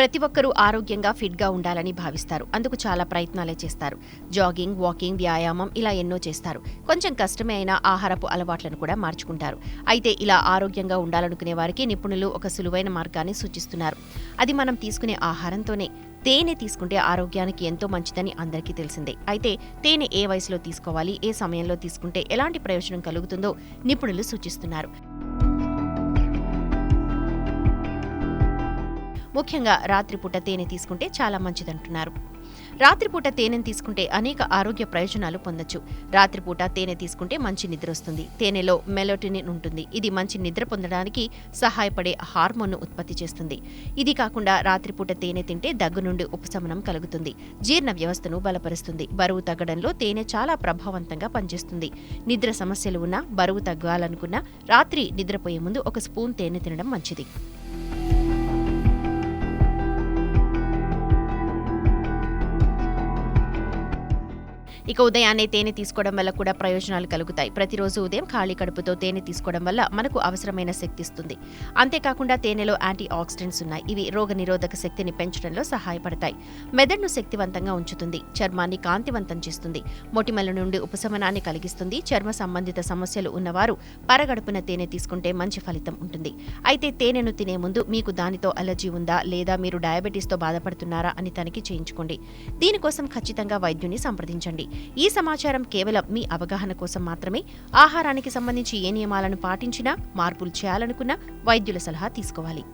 ప్రతి ఒక్కరూ ఆరోగ్యంగా ఫిట్గా ఉండాలని భావిస్తారు. అందుకు చాలా ప్రయత్నాలే చేస్తారు. జాగింగ్ వాకింగ్ వ్యాయామం ఇలా ఎన్నో చేస్తారు. కొంచెం కష్టమే అయినా ఆహారపు అలవాట్లను కూడా మార్చుకుంటారు. అయితే ఇలా ఆరోగ్యంగా ఉండాలనుకునే వారికి నిపుణులు ఒక సులువైన మార్గాన్ని సూచిస్తున్నారు. అది మనం తీసుకునే ఆహారంతోనే తేనె తీసుకుంటే ఆరోగ్యానికి ఎంతో మంచిదని అందరికీ తెలిసిందే. అయితే తేనె ఏ వయసులో తీసుకోవాలి ఏ సమయంలో తీసుకుంటే ఎలాంటి ప్రయోజనం కలుగుతుందో నిపుణులు సూచిస్తున్నారు. ముఖ్యంగా రాత్రిపూట తేనె తీసుకుంటే చాలా మంచిదంటున్నారు. రాత్రిపూట తేనెను తీసుకుంటే అనేక ఆరోగ్య ప్రయోజనాలు పొందొచ్చు. రాత్రిపూట తేనె తీసుకుంటే మంచి నిద్ర వస్తుంది తేనెలో మెలోటినిన్ ఉంటుంది. ఇది మంచి నిద్ర పొందడానికి సహాయపడే హార్మోన్ను ఉత్పత్తి చేస్తుంది. ఇది కాకుండా రాత్రిపూట తేనె తింటే దగ్గు నుండి ఉపశమనం కలుగుతుంది. జీర్ణ వ్యవస్థను బలపరుస్తుంది. బరువు తగ్గడంలో తేనె చాలా ప్రభావవంతంగా పనిచేస్తుంది. నిద్ర సమస్యలు ఉన్నా బరువు తగ్గాలనుకున్నా రాత్రి నిద్రపోయే ముందు ఒక స్పూన్ తేనె తినడం మంచిది. ఇక ఉదయాన్నే తేనె తీసుకోవడం వల్ల కూడా ప్రయోజనాలు కలుగుతాయి. ప్రతిరోజు ఉదయం ఖాళీ కడుపుతో తేనె తీసుకోవడం వల్ల మనకు అవసరమైన శక్తి ఇస్తుంది. అంతేకాకుండా తేనెలో యాంటీ ఆక్సిడెంట్స్ ఉన్నాయి. ఇవి రోగ నిరోధక శక్తిని పెంచడంలో సహాయపడతాయి. మెదడును శక్తివంతంగా ఉంచుతుంది. చర్మాన్ని కాంతివంతం చేస్తుంది. మొటిమల నుండి ఉపశమనాన్ని కలిగిస్తుంది. చర్మ సంబంధిత సమస్యలు ఉన్నవారు పరగడుపున తేనె తీసుకుంటే మంచి ఫలితం ఉంటుంది. అయితే తేనెను తినే ముందు మీకు దానితో అలర్జీ ఉందా? లేదా మీరు డయాబెటీస్తో బాధపడుతున్నారా? అని తనిఖీ చేయించుకోండి. దీనికోసం ఖచ్చితంగా వైద్యుని సంప్రదించండి. ఈ సమాచారం కేవలం మీ అవగాహన కోసం మాత్రమే. ఆహారానికి సంబంధించి ఏ నియమాలను పాటించినా మార్పులు చేయాలనుకున్నా వైద్యుల సలహా తీసుకోవాలి.